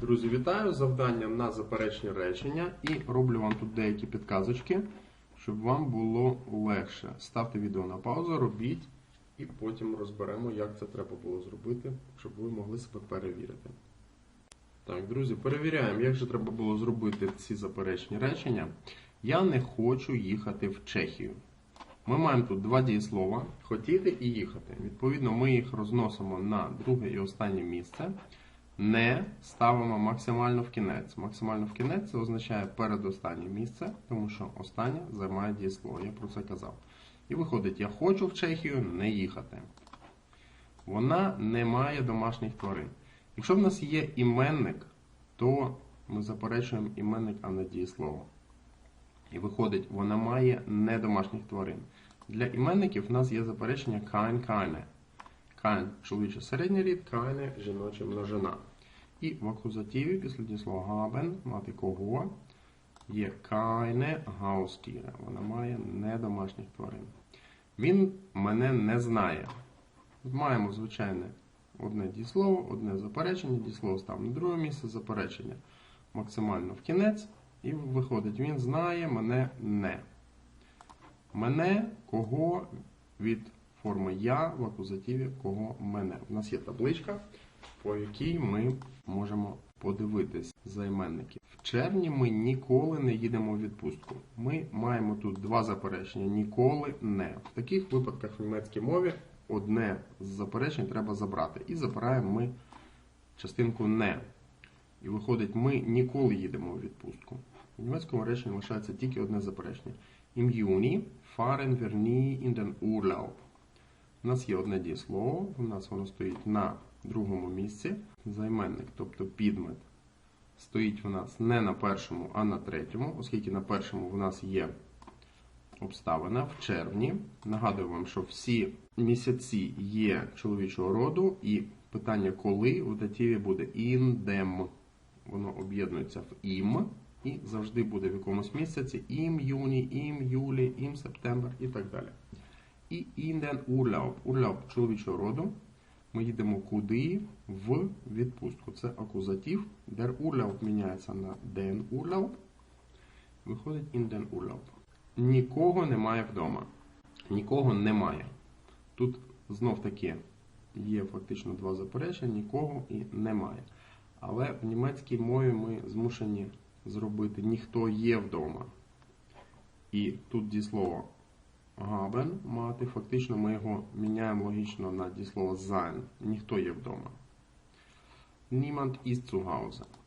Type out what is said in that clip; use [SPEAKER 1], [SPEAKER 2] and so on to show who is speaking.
[SPEAKER 1] Друзі, вітаю! Завдання на заперечні речення і роблю вам тут деякі підказочки, щоб вам було легше. Ставте відео на паузу, робіть і потім розберемо, як це треба було зробити, щоб ви могли себе перевірити. Так, друзі, перевіряємо, як же треба було зробити ці заперечні речення. Я не хочу їхати в Чехію. Ми маємо тут два дієслова хотіти і їхати. Відповідно, ми їх розносимо на друге і останнє місце. Не ставимо максимально в кінець. Максимально в кінець це означає передостаннє місце, тому що останнє займає дієслово. Я про це казав. І виходить, я хочу в Чехію не їхати. Вона не має домашніх тварин. Якщо в нас є іменник, то ми заперечуємо іменник, а не дієслово. І виходить, вона має не домашніх тварин. Для іменників в нас є заперечення keine. Kein – чоловічий середній рід, keine – жіноча множина. І в акузативі після дієслова haben, мати кого, є keine Haustiere. Вона має не домашніх тварин. Він мене не знає. Маємо звичайне одне дієслово, одне заперечення, дієслово став на друге місце, заперечення максимально в кінець. І виходить, він знає мене не. Мене кого від форми я в акузативі кого мене. У нас є табличка, по якій ми можемо подивитись займенники. В червні ми ніколи не їдемо в відпустку. Ми маємо тут два заперечення: ніколи не. В таких випадках в німецькій мові одне з заперечень треба забрати. І забираємо ми частинку не. І виходить, ми ніколи їдемо у відпустку. У німецькому реченні лишається тільки одне заперечення. Im Juni fahren wir nie. У нас є одне дієслово, у нас воно стоїть на другому місці. Займенник, тобто підмет, стоїть у нас не на першому, а на третьому, оскільки на першому в нас є обставина в червні. Нагадую вам, що всі місяці є чоловічого роду, і питання коли в дативі буде dem. Воно об'єднується в ім і завжди буде в якомусь місяці ім юні, ім юлі, ім септембр і так далі. І den Urlaub. Urlaub чоловічого роду. Ми їдемо куди? В відпустку. Це акузатив. Der Urlaub міняється на den Urlaub. Виходить den Urlaub. Нікого немає вдома. Нікого немає. Тут знов таки є фактично два заперечення, нікого і немає. Але в німецькій мові ми змушені зробити ніхто є вдома. І тут дієслово haben мати, фактично ми його міняємо логічно на дієслово sein. Ніхто є вдома. Niemand ist zu Hause.